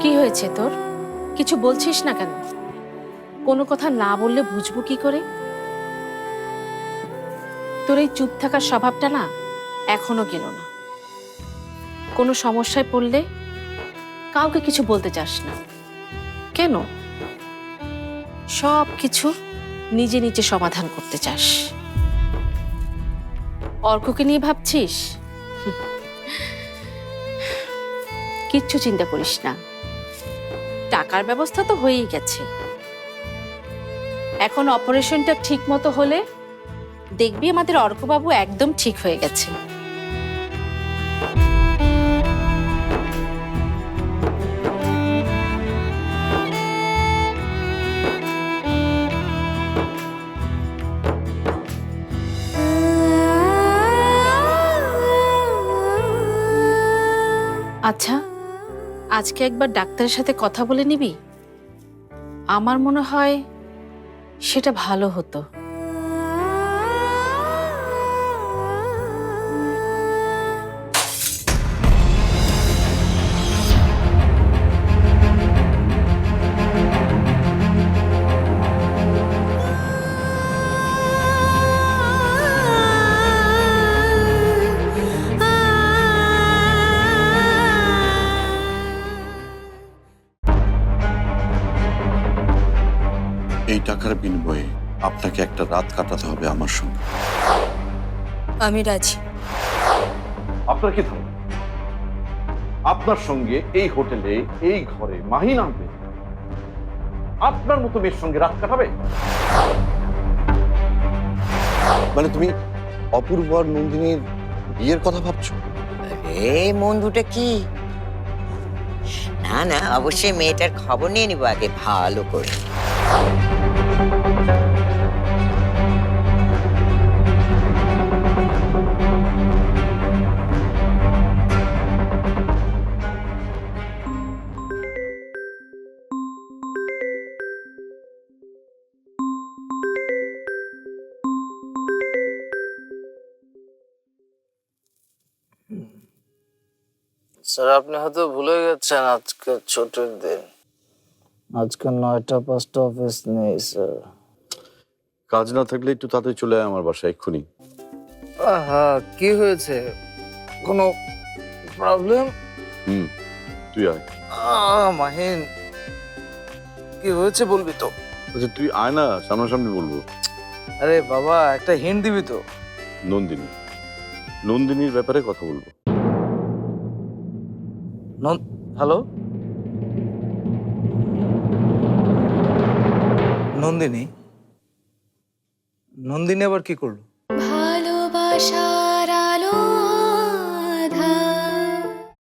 কি হয়েছে তোর? কিছু বলছিস না কেন? কোনো কথা না বললে বুঝব কি করে? তোর এই চুপ থাকার স্বভাবটা না এখনও গেল না। কোনো সমস্যায় পড়লে কাউকে কিছু বলতে চাস না। কেন? সব কিছু নিজে নিজে সমাধান করতে চাস। অর্ককে নিয়ে ভাবছিস? কিচ্ছু চিন্তা করিস না। টাকার ব্যবস্থা তো হয়েই গেছে। এখন অপারেশনটা ঠিক মতো হলে দেখবি আমাদের অর্কবাবু একদম ঠিক হয়ে গেছে। আচ্ছা আজকে একবার ডাক্তারের সাথে কথা বলে নিবি? আমার মনে হয় সেটা ভালো হতো। এই টাকার বিনিময়ে আপনাকে একটা রাত কাটাতে হবে আমার সঙ্গে। আমি রাজি। আপনার কি ধারণা আপনার সঙ্গে এই হোটেলে এই ঘরে মাহিন আনবে। আপনার মতো মেয়ের সঙ্গে রাত কাটাবে? মানে তুমি অপূর্ব আর নন্দিনীর বিয়ের কথা ভাবছ? এই বন্ধুটা কি? না না অবশ্যই মেয়েটার খবর নিয়ে নিব আগে ভালো করে। স্যার আপনি হয়তো ভুলে গেছেন আজকে ছুটির দিন। আজকে নয়টা পাঁচটা অফিস নেই স্যার। কাজ না থাকলে একটু তাড়াতাড়ি চলে আয় আমার বাসায় এক্ষুনি। আহা কি হয়েছে? কোনো প্রবলেম হুম তুই আয়। আহ মাহিন কি হয়েছে বলবি তো? আচ্ছা তুই আয় না সামনাসামনি বলব। আরে বাবা একটা হিন্ট দিবি তো? নন্দিনী। নন্দিনীর ব্যাপারে কথা বলব। হ্যালো? নন্দিনী? নন্দিনী আবার কি করল? ভালোবাসা